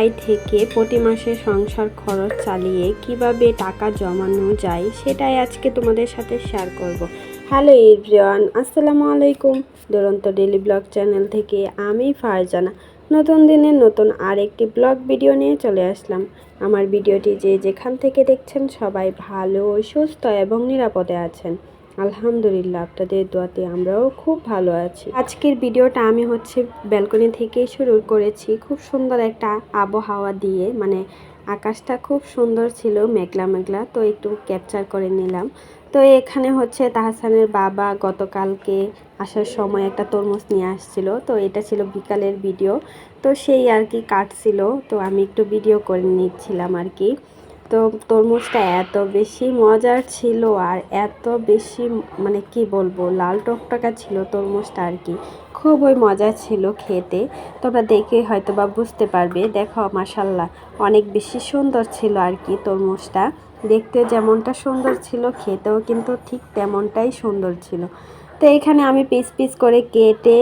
আয় থেকে প্রতি মাসে সংসার খরচ চালিয়ে কীভাবে টাকা জমানো যায় সেটাই আজকে তোমাদের সাথে শেয়ার করব। হ্যালো এভরিওয়ান আসসালামু আলাইকুম। দুরন্ত ডেলি ব্লগ চ্যানেল থেকে আমি ফারজানা। নতুন দিনের নতুন আরেকটি ব্লগ ভিডিও নিয়ে চলে আসলাম। আমার ভিডিওটি যে যেখান থেকে দেখছেন সবাই ভালো, সুস্থ এবং নিরাপদে আছেন। আলহামদুলিল্লাহ, আপনাদের দোয়াতে আমরাও খুব ভালো আছি। আজকের ভিডিওটা আমি হচ্ছে ব্যালকনি থেকেই শুরু করেছি। খুব সুন্দর একটা আবহাওয়া দিয়ে মানে আকাশটা খুব সুন্দর ছিল, মেঘলা মেঘলা, তো একটু ক্যাপচার করে নিলাম। তো এখানে হচ্ছে তাহসানের বাবা গতকালকে আসার সময় একটা তরমুজ নিয়ে আসছিল, তো এটা ছিল বিকালের ভিডিও। তো সেই আর কি কাটছিল তো আমি একটু ভিডিও করে নিচ্ছিলাম আর কি। তো তরমুজটা এত বেশি মজার ছিল আর এত বেশি মানে কি বলব, লাল টকটকা ছিল তরমুজটা আর কি। খুবই মজা ছিল খেতে। তোমরা দেখে হয়তো বা বুঝতে পারবে। দেখো মাসাল্লাহ অনেক বেশি সুন্দর ছিল আর কি তরমুজটা। দেখতে যেমনটা সুন্দর ছিল, খেতেও কিন্তু ঠিক তেমনটাই সুন্দর ছিল। তো এখানে আমি পিস পিস করে কেটে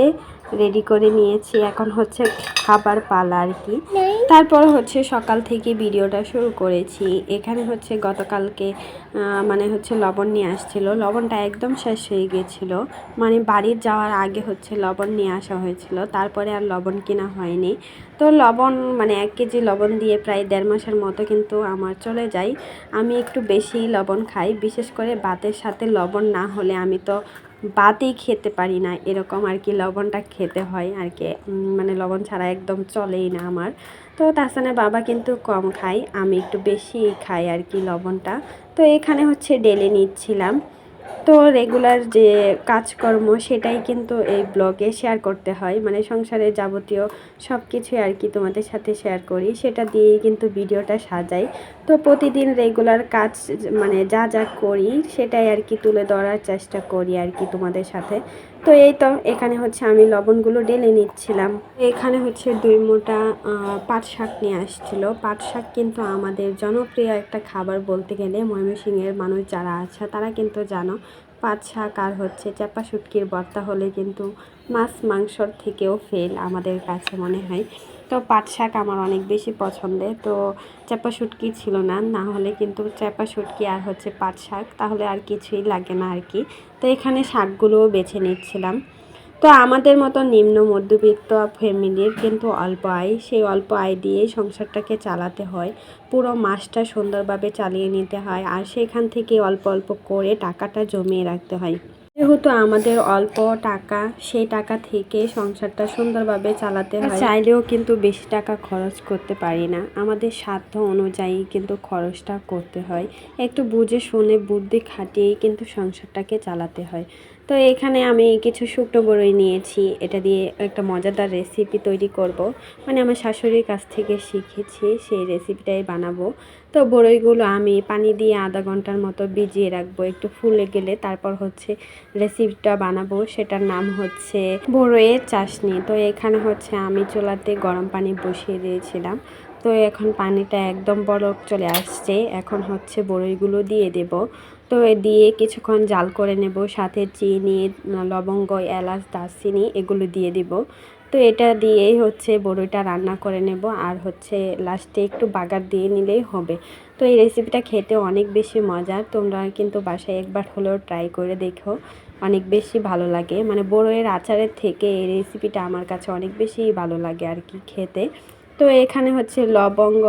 রেডি করে নিয়েছি। এখন হচ্ছে খাবার পালা আর কি। তারপর হচ্ছে সকাল থেকে ভিডিওটা শুরু করেছি। এখানে হচ্ছে গতকালকে মানে হচ্ছে লবণ নিয়ে আসছিল। লবণটা একদম শেষ হয়ে গিয়েছিল মানে বাড়ির যাওয়ার আগে হচ্ছে লবণ নিয়ে আসা হয়েছিল। তারপরে আর লবণ কেনা হয়নি। তো লবণ মানে এক কেজি লবণ দিয়ে প্রায় দেড় মাসের মতো কিন্তু আমার চলে যায়। আমি একটু বেশি লবণ খাই। বিশেষ করে ভাতের সাথে লবণ না হলে আমি তো বাতেই খেতে পারি না, এরকম আর কি লবণটা খেতে হয় আর কি। মানে লবণ ছাড়া একদম চলেই না আমার। তো তাছাড়া বাবা কিন্তু কম খায়, আমি একটু বেশি খাই আর কি লবণটা। তো এখানে হচ্ছে ডেলে নিচ্ছিলাম। তো রেগুলার যে কাজকর্ম সেটাই কিন্তু এই ব্লগে শেয়ার করতে হয়। মানে সংসারের যাবতীয় সব কিছুই আর কি তোমাদের সাথে শেয়ার করি। সেটা দিয়েই কিন্তু ভিডিওটা সাজাই। তো প্রতিদিন রেগুলার কাজ মানে যা যা করি সেটাই আর কি তুলে ধরার চেষ্টা করি আর কি তোমাদের সাথে। তো এই তো, এখানে হচ্ছে আমি লবণগুলো ডেলে নিচ্ছিলাম। এখানে হচ্ছে দুই মোটা পাট শাক নিয়ে আসছিল। পাট শাক কিন্তু আমাদের জনপ্রিয় একটা খাবার বলতে গেলে ময়মনসিংহের মানুষ যারা আছে তারা কিন্তু জানো পাট শাক আর হচ্ছে চাপা শুটকির বর্তা হলে কিন্তু মাছ মাংসর থেকেও ফেল আমাদের কাছে মনে হয়। তো পাট শাক আমার অনেক বেশি পছন্দের। তো চাপা শুটকি ছিল না না হলে কিন্তু চাপা শুটকি আর হচ্ছে পাট শাক তাহলে আর কিছুই লাগে না আর কি। তো এখানে শাকগুলোও বেছে নিচ্ছিলাম। তো আমাদের মতো নিম্ন মধ্যবিত্ত ফ্যামিলির কিন্তু অল্প আয় সেই অল্প আয় দিয়েই সংসারটাকে চালাতে হয়। পুরো মাসটা সুন্দরভাবে চালিয়ে নিতে হয় আর সেখান থেকে অল্প অল্প করে টাকাটা জমিয়ে রাখতে হয়। যেহেতু আমাদের অল্প টাকা সেই টাকা থেকে সংসারটা সুন্দরভাবে চালাতে হয়। চাইলেও কিন্তু বেশি টাকা খরচ করতে পারি না। আমাদের সাধ্য অনুযায়ী কিন্তু খরচটা করতে হয়। একটু বুঝে শুনে বুদ্ধি খাটিয়েই কিন্তু সংসারটাকে চালাতে হয়। তো এখানে আমি কিছু শুকনো বড়ই নিয়েছি। এটা দিয়ে একটা মজাদার রেসিপি তৈরি করব। মানে আমার শাশুড়ির কাছ থেকে শিখেছি সেই রেসিপিটাই বানাবো। তো বড়ইগুলো আমি পানি দিয়ে আধা ঘণ্টার মতো ভিজিয়ে রাখব। একটু ফুলে গেলে তারপর হচ্ছে রেসিপিটা বানাবো। সেটার নাম হচ্ছে বড়ইয়ের চাশনি। তো এখানে হচ্ছে আমি চুলাতে গরম পানি বসিয়ে দিয়েছিলাম। তো এখন পানিটা একদম বরফ চলে আসছে। এখন হচ্ছে বড়ইগুলো দিয়ে দেব। তো দিয়ে কিছুক্ষণ জাল করে নেব, সাথে চিনি, লবঙ্গ, এলাচ, দারচিনি এগুলো দিয়ে দিব। তো এটা দিয়েই হচ্ছে বড়ইটা রান্না করে নেব আর হচ্ছে লাস্টে একটু বাগার দিয়ে নিলেই হবে। তো এই রেসিপিটা খেতে অনেক বেশি মজার, তোমরা কিন্তু বাসায় একবার হলেও ট্রাই করে দেখো, অনেক বেশি ভালো লাগে। মানে বড়ইয়ের আচারের থেকে এই রেসিপিটা আমার কাছে অনেক বেশি ভালো লাগে আর কি খেতে। তো এখানে হচ্ছে লবঙ্গ,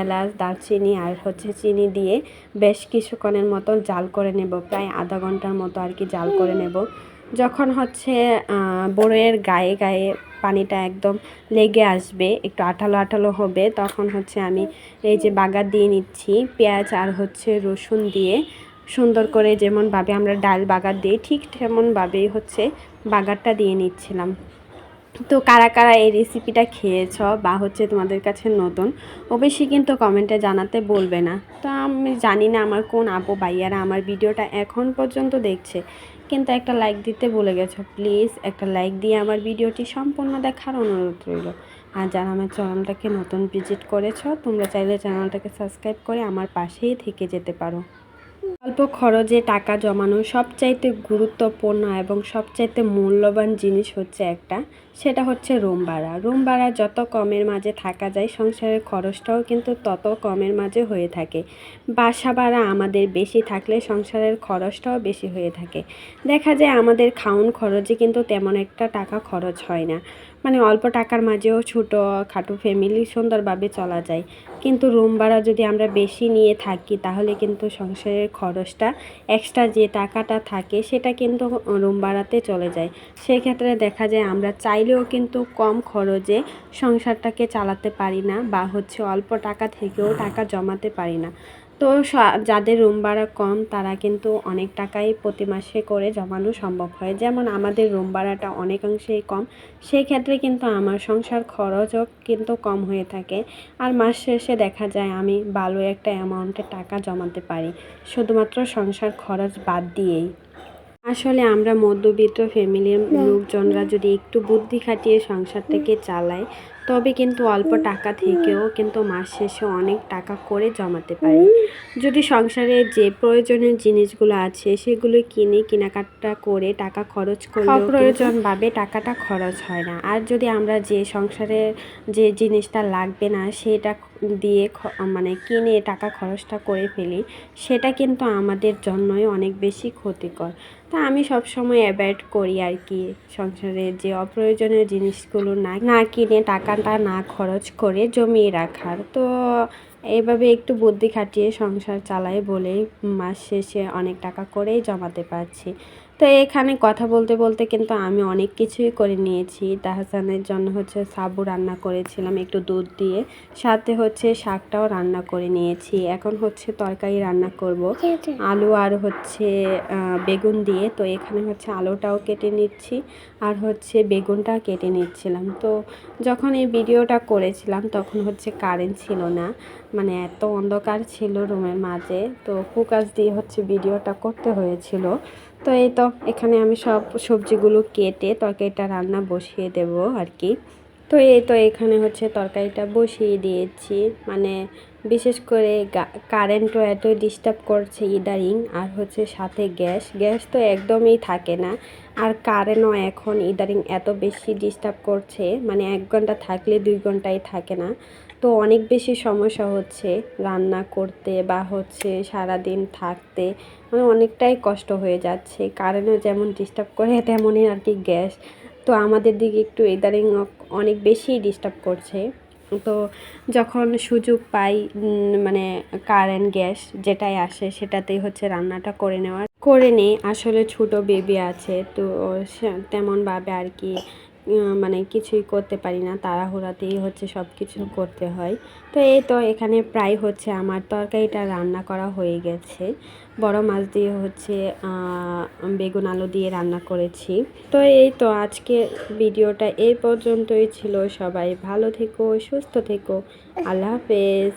এলাচ, দারচিনি আর হচ্ছে চিনি দিয়ে বেশ কিছুক্ষণের মতো জাল করে নেব। প্রায় আধা ঘণ্টার মতো আর কি জাল করে নেব। যখন হচ্ছে বড়ইয়ের গায়ে গায়ে পানিটা একদম লেগে আসবে, একটু আঠালো আঠালো হবে, তখন হচ্ছে আমি এই যে বাগার দিয়ে নিচ্ছি, পেঁয়াজ আর হচ্ছে রসুন দিয়ে সুন্দর করে যেমনভাবে আমরা ডাল বাগার দিই ঠিক তেমনভাবেই হচ্ছে বাগারটা দিয়ে নিচ্ছিলাম। তো কারা কারা এই রেসিপিটা খেয়েছ বা হচ্ছে তোমাদের কাছে নতুন, অবশ্যই কিন্তু কমেন্টে জানাতে বলবে না। তো আমি জানি না আমার কোন আপু ভাইয়ারা আমার ভিডিওটা এখন পর্যন্ত দেখছে, কিন্তু একটা লাইক দিতে বলে গেছো। প্লিজ একটা লাইক দিয়ে আমার ভিডিওটি সম্পূর্ণ দেখার অনুরোধ রইল। আর যারা আমার চ্যানেলটাকে নতুন ভিজিট করেছ, তোমরা চাইলে চ্যানেলটাকে সাবস্ক্রাইব করে আমার পাশেই থেকে যেতে পারো। অল্প খরচে টাকা জমানো সবচাইতে গুরুত্বপূর্ণ এবং সবচাইতে মূল্যবান জিনিস হচ্ছে একটা, সেটা হচ্ছে রুম ভাড়া। রুম ভাড়া যত কমের মাঝে থাকা যায়, সংসারের খরচটাও কিন্তু তত কমের মাঝে হয়ে থাকে। বাসা ভাড়া আমাদের বেশি থাকলে সংসারের খরচটাও বেশি হয়ে থাকে। দেখা যায় আমাদের খাউন খরচে কিন্তু তেমন একটা টাকা খরচ হয় না। মানে অল্প টাকার মাঝেও ছোটো খাটো ফ্যামিলি সুন্দরভাবে চলা যায়। কিন্তু রুম ভাড়া যদি আমরা বেশি নিয়ে থাকি, তাহলে কিন্তু সংসারের খরচটা এক্সট্রা যে টাকাটা থাকে, সেটা কিন্তু রুম ভাড়াতে চলে যায়। সেক্ষেত্রে দেখা যায় আমরা চাইলেও কিন্তু কম খরচে সংসারটাকে চালাতে পারি না বা হচ্ছে অল্প টাকা থেকেও টাকা জমাতে পারি না। তো যাদের রুম ভাড়া কম তারা কিন্তু অনেক টাকাই প্রতি মাসে করে জমানো সম্ভব হয়। যেমন আমাদের রুম ভাড়াটা অনেকাংশেই কম সেই ক্ষেত্রে কিন্তু আমার সংসার খরচও কিন্তু কম হয়ে থাকে। আর মাস শেষে দেখা যায় আমি ভালো একটা অ্যামাউন্টের টাকা জমাতে পারি শুধুমাত্র সংসার খরচ বাদ দিয়েই। আসলে আমরা মধ্যবিত্ত ফ্যামিলির লোকজনরা যদি একটু বুদ্ধি খাটিয়ে সংসারটাকে চালায় তবে কিন্তু অল্প টাকা থেকেও কিন্তু মাস শেষে অনেক টাকা করে জমাতে পারি। যদি সংসারে যে প্রয়োজনীয় জিনিসগুলো আছে সেগুলো কিনে কেনাকাটা করে টাকা খরচ করে প্রয়োজনভাবে টাকাটা খরচ হয় না। আর যদি আমরা যে সংসারে যে জিনিসটা লাগবে না সেটা দিয়ে মানে কিনে টাকা খরচটা করে ফেলি সেটা কিন্তু আমাদের জন্যই অনেক বেশি ক্ষতিকর। তা আমি সবসময় অ্যাভয়েড করি আর কি সংসারে যে অপ্রয়োজনীয় জিনিসগুলো না না কিনে টাকাটা না খরচ করে জমিয়ে রাখার। তো এভাবে একটু বুদ্ধি খাটিয়ে সংসার চালাই বলেই মাস শেষে অনেক টাকা করেই জমাতে পারছি। তো এখানে কথা বলতে বলতে কিন্তু আমি অনেক কিছুই করে নিয়েছি। তাহসানের জন্য হচ্ছে সাবু রান্না করেছিলাম একটু দুধ দিয়ে। সাথে হচ্ছে শাকটাও রান্না করে নিয়েছি। এখন হচ্ছে তরকারি রান্না করব। আলু আর হচ্ছে বেগুন দিয়ে। তো এখানে হচ্ছে আলুটাও কেটে নিচ্ছি আর হচ্ছে বেগুনটা কেটে নিচ্ছিলাম। তো যখন এই ভিডিওটা করেছিলাম তখন হচ্ছে কারেন্ট ছিল না। মানে এত অন্ধকার ছিল রুমের মাঝে, তো ফোকাস দিয়ে হচ্ছে ভিডিওটা করতে হয়েছিল। তো এই তো, এখানে আমি সব সবজিগুলো কেটে তরকারিটা রান্না বসিয়ে দেব আর কি। তো এই তো, এখানে হচ্ছে তরকারিটা বসিয়ে দিয়েছি। মানে বিশেষ করে কারেন্টও এত ডিস্টার্ব করছে ইদারিং আর হচ্ছে সাথে গ্যাস। গ্যাস তো একদমই থাকে না। আর কারেন্টও এখন ইদারিং এত বেশি ডিস্টার্ব করছে মানে এক ঘণ্টা থাকলে দুই ঘন্টাই থাকে না। তো অনেক বেশি সমস্যা হচ্ছে রান্না করতে বা হচ্ছে সারাদিন থাকতে মানে অনেকটাই কষ্ট হয়ে যাচ্ছে। কারেন্টও যেমন ডিস্টার্ব করে, তেমনই আর কি গ্যাস। তো আমাদের দিকে একটু ইদারিং অনেক বেশি ডিস্টার্ব করছে। তো যখন সুযোগ পাই মানে কারেন্ট, গ্যাস যেটাই আসে সেটাতেই হচ্ছে রান্নাটা করে নেওয়ার। করে নেই। আসলে ছোট বেবি আছে, তো তেমনভাবে আর কি মানে কিছুই করতে পারি না। তাড়াহুড়াতেই হচ্ছে সব কিছু করতে হয়। তো এই তো এখানে প্রায় হচ্ছে আমার তরকারিটা রান্না করা হয়ে গেছে। বড় মাছ দিয়ে হচ্ছে বেগুন আলু দিয়ে রান্না করেছি। তো এই তো আজকে ভিডিওটা এই পর্যন্তই ছিল। সবাই ভালো থেকো, সুস্থ থেকো। আল্লাহ হাফেজ।